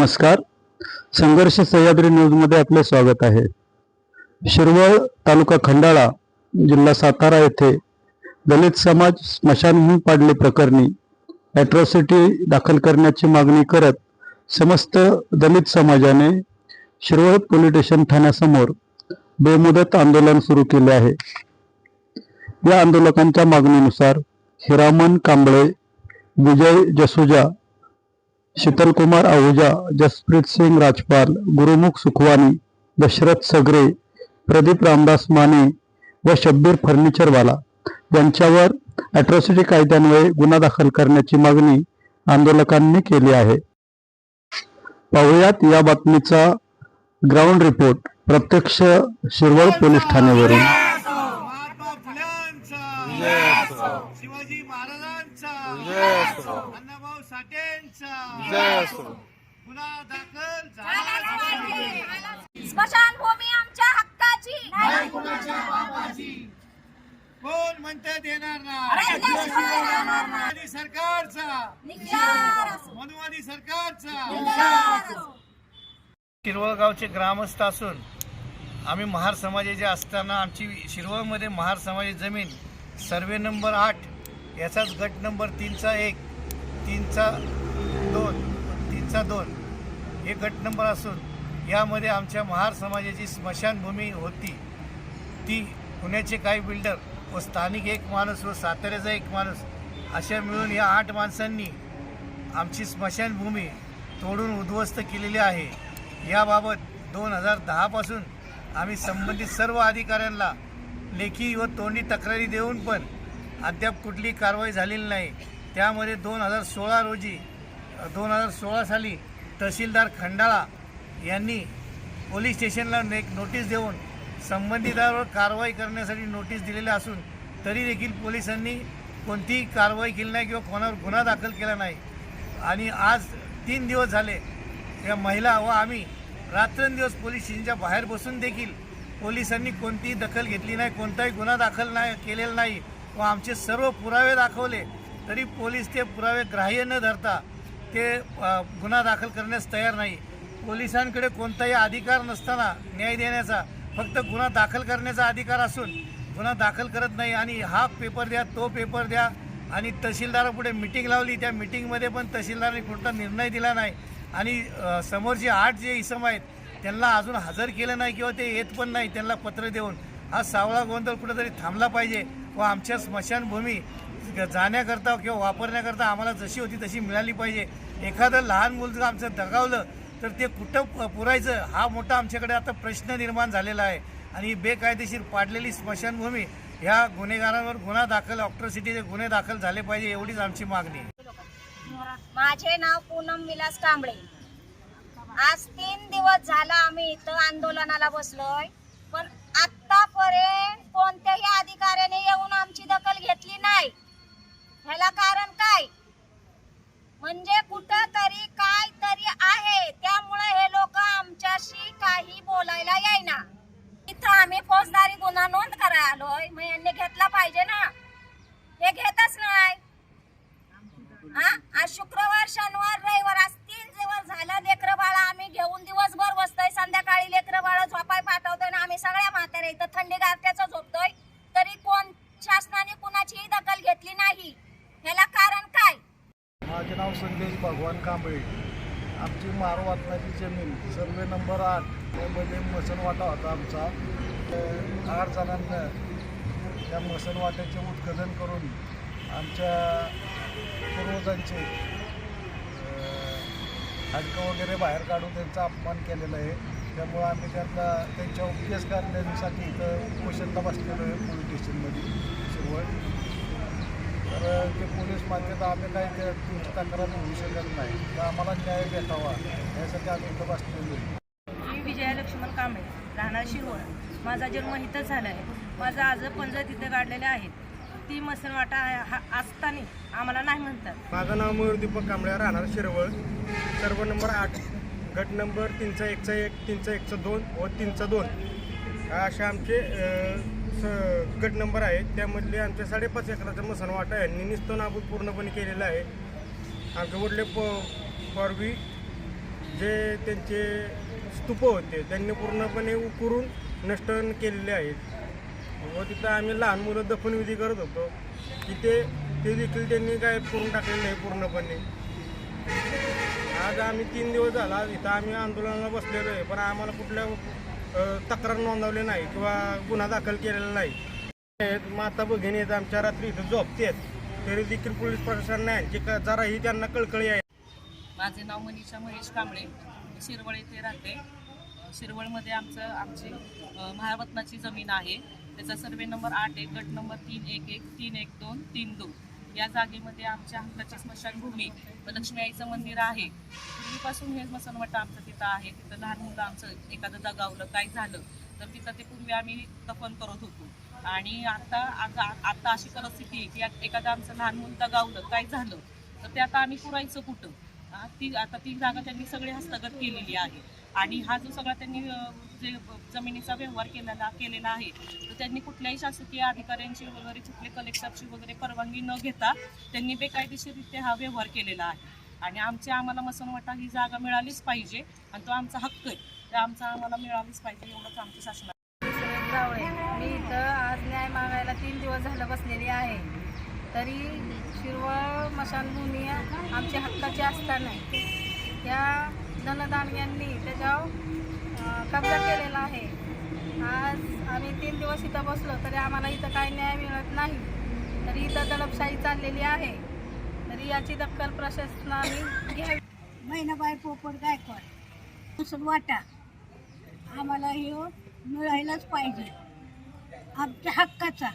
नमस्कार. संघर्ष सह्याद्री न्यूजमध्ये आपले स्वागत आहे. शिरवळ तालुका खंडाळा जिल्हा सातारा येथे दलित समाज स्मशानभूमी पाडले प्रकरणी ॲट्रॉसिटी दाखल करण्याची मागणी करत समस्त दलित समाजाने शिरवळ पोलीस स्टेशन ठाण्यासमोर बेमुदत आंदोलन सुरू केले आहे. या आंदोलकांच्या मागणीनुसार हिरामन कांबळे विजय जसुजा शीतलकुमार आहुजा जसप्रीत सिंग राजपाल गुरुमुख सुखवानी दशरथ सगरे प्रदीप रामदास माने व शब्बीर फर्निचरवाला. यांच्यावर अॅट्रॉसिटी कायद्यान्वये गुन्हा दाखल करण्याची मागणी आंदोलकांनी केली आहे. पाहुयात या बातमीचा ग्राउंड रिपोर्ट प्रत्यक्ष शिरवळ पोलीस ठाण्यावरून. शिवाजी महाराजांचा. साठेंचा गुन्हा दाखल. स्मशानभूमी आमच्या हक्काची कोण म्हणते देणार रहिल्याशिवाय राहणार नाही. मनुवादी सरकारचा. मनुवादी सरकारचा निघार असो. शिरवळ गावचे ग्रामस्थ असून आम्ही महार समाजाचे असताना आमची शिरवळमध्ये महार समाजाची जमीन सर्वे नंबर आठ याचाच गट नंबर तीनचा एक तीनचा दोन तीनचा दोन. हे गट नंबर असून यामध्ये आमच्या महार समाजाची स्मशानभूमी होती. ती पुण्याचे काही बिल्डर व स्थानिक एक माणूस व साताऱ्याचा एक माणूस अशा मिळून या आठ माणसांनी आमची स्मशानभूमी तोडून उद्ध्वस्त केलेली आहे. याबाबत दोन हजार दहापासून आम्ही संबंधित सर्व अधिकाऱ्यांना लेखी व तोंडी तक्रारी देऊन पण अद्याप कुठली कारवाई झालेली नाही. त्यामध्ये दोन हजार सोळा रोजी दोन हजार सोळा साली तहसीलदार खंडाळा यांनी पोलीस स्टेशनला एक नोटीस देऊन संबंधितांवर कारवाई करण्यासाठी नोटीस दिलेली असून तरी देखील पोलिसांनी कोणतीही कारवाई केली नाही किंवा कोणावर गुन्हा दाखल केला नाही. आणि आज तीन दिवस झाले या महिला व आम्ही रात्रंदिवस पोलीस स्टेशनच्या बाहेर बसून देखील पोलिसांनी कोणतीही दखल घेतली नाही कोणताही गुन्हा दाखल नाही केलेला नाही व आमचे सर्व पुरावे दाखवले. तरी पोलीस ते पुरावे ग्राह्य न धरता ते गुन्हा दाखल करण्यास तयार नाही. पोलिसांकडे कोणताही अधिकार नसताना न्याय देण्याचा फक्त गुन्हा दाखल करण्याचा अधिकार असून गुन्हा दाखल करत नाही आणि हा पेपर द्या तो पेपर द्या आणि तहसीलदारापुढे मिटिंग लावली त्या मिटिंगमध्ये पण तहसीलदारांनी कोणता निर्णय दिला नाही आणि समोरचे आठ जे इसम आहेत त्यांना अजून हजर केलं नाही किंवा ते येत पण नाही त्यांना पत्र देऊन हा सावळा गोंधळ कुठेतरी थांबला पाहिजे व आमच्या स्मशानभूमी जाण्याकरता किंवा वापरण्याकरता आम्हाला जशी होती तशी मिळाली पाहिजे. एखादं लहान मुल जर आमचं दगावलं तर ते कुठं प- पुरायचं? हा मोठा आमच्याकडे आता प्रश्न निर्माण झालेला आहे. आणि बेकायदेशीर पाडलेली स्मशानभूमी ह्या गुन्हेगारांवर गुन्हा दाखल ऑक्ट्रोसिटीचे गुन्हे दाखल झाले पाहिजे एवढीच आमची मागणी. माझे नाव पूनम विलास कांबळे. आज तीन दिवस झाला आम्ही इथं आंदोलनाला बसलोय पण आतापर्यंत कोणत्याही अधिकाऱ्याने येऊन आमची दखल घेतली नाही. ह्याला कारण काय? म्हणजे कुठं तरी काय तरी आहे त्यामुळे हे लोक आमच्याशी काही बोलायला येईना इथं आम्ही फौजदारी गुन्हा नोंद करायला आलोय मग यांनी घेतला पाहिजे ना हे घेतच नाही हा आज शुक्रवार शनिवार रविवार आज तीन दिवस झालं लेकरं बाळा आम्ही घेऊन दिवसभर बसतोय संध्याकाळी लेकरं बाळा झोपाय पाठवतोय आणि आम्ही सगळ्या म्हाताऱ्या इथं थंडी गारठ्याचं झोपतोय तरी कोण शासनाने कुणाचीही दखल घेतली नाही ह्याला कारण काय माझे नाव संदेश भगवान कांबळे. आमची मारवातनाची जमीन सर्वे नंबर आठ. त्यामध्ये मसनवाटा होता आमचा. तर आठ जणांना त्या मसनवाट्याचे उत्खनन करून आमच्या पूर्वजांचे हाडकं वगैरे बाहेर काढून त्यांचा अपमान केलेला आहे. त्यामुळं आम्ही त्यांना त्यांच्या केस करण्यासाठी इथं उपोषणला बसलेलो आहे पोलीस स्टेशनमध्ये. शिरवळ तर ते पोलीस मान्यता आम्ही काही त्या तुमची तक्रार होऊ शकत नाही. तर आम्हाला न्याय भेटावा यासाठी आम्ही इथं बसलेलो आहे. मी विजया लक्ष्मण कांबळे राहणार शिरोळ माझा जन्म इथंच झाला आहे माझं आज पंजर तिथे काढलेले आहेत. ती मसनवाटा हा असताना आम्हाला नाही म्हणतात. माझं नाव मयूर दीपक कांबळे राहणार शिरवळ. सर्व नंबर आठ गट नंबर तीनचा एकचा एक तीनचा एकचा दोन व तीनचा दोन. असे आमचे अ, गट नंबर आहेत. त्यामधले आमच्या साडेपाच एकराचा मसनवाटा यांनी निस्तो नाबूद पूर्णपणे केलेला आहे. आमचे वडले प पूर्वी जे त्यांचे स्तूप होते त्यांनी पूर्णपणे उकरून नष्ट केलेले आहेत. व तिथं आम्ही लहान मुलं दफनविधी करत होतो. तिथे ते देखील त्यांनी काय करून टाकलेलं नाही पूर्णपणे. आज आम्ही तीन दिवस झाला. इथं आम्ही आंदोलनाला बसलेलो आहे. पण आम्हाला कुठल्या तक्रार नोंदवली नाही किंवा गुन्हा दाखल केलेला नाही. माता भगिनी आहेत आमच्या रात्री इथं झोपतेत तरी देखील पोलीस प्रशासनाने आणखी क- जराही त्यांना कळकळी आहे. माझे नाव मनीषा महेश कांबळे. शिरवळ येथे राहते. शिरवळमध्ये आमचं आमची महारत्नाची जमीन आहे. त्याचा सर्वे नंबर आठ एक गट नंबर तीन एक एक तीन एक दोन तीन दोन. या जागेमध्ये आमच्या हक्काची स्मशानभूमी लक्ष्मी आईचं मंदिर आहे. पूर्वीपासून हे स्मशानवाटा आमचं तिथं आहे तिथं लहान मुलं आमचं एखादं दगावलं काय झालं तर तिथं ते पूर्वी आम्ही दफन करत होतो. आणि आता आता आता अशी परिस्थिती आहे की एखादं आमचं लहान मुलं दगावलं काय झालं तर ते आता आम्ही पुरायचं कुठं? ती आता ती जागा त्यांनी सगळी हस्तगत केलेली आहे. आणि हा जो सगळा त्यांनी जे जमिनीचा व्यवहार केलेला केलेला आहे तर त्यांनी कुठल्याही शासकीय अधिकाऱ्यांची वगैरे कुठले कलेक्टरची वगैरे परवानगी न घेता त्यांनी बेकायदेशीररित्या हा व्यवहार केलेला आहे. आणि आमची आम्हाला मसनवटा ही जागा मिळालीच पाहिजे आणि तो आमचा हक्क आहे. तर आमचा आम्हाला मिळालीच पाहिजे एवढंच आमचं शासना मी इथं आज न्याय मागायला तीन दिवस झालं बसलेली आहे. तरी शिरवळ मशानभूमी आमच्या हक्काची असताना त्या धनदानग्यांनी त्याच्यावर कब्जा केलेला आहे. आज आम्ही तीन दिवस इथं बसलो तरी आम्हाला इथं काही न्याय मिळत नाही. तरी इथं दडपशाही चाललेली आहे. याची दखल प्रशासनाने घ्यावी. महिनाबाई पोपट गायकवाड. असं वाटा. आम्हाला हे मिळायलाच पाहिजे. आमच्या हक्काचा.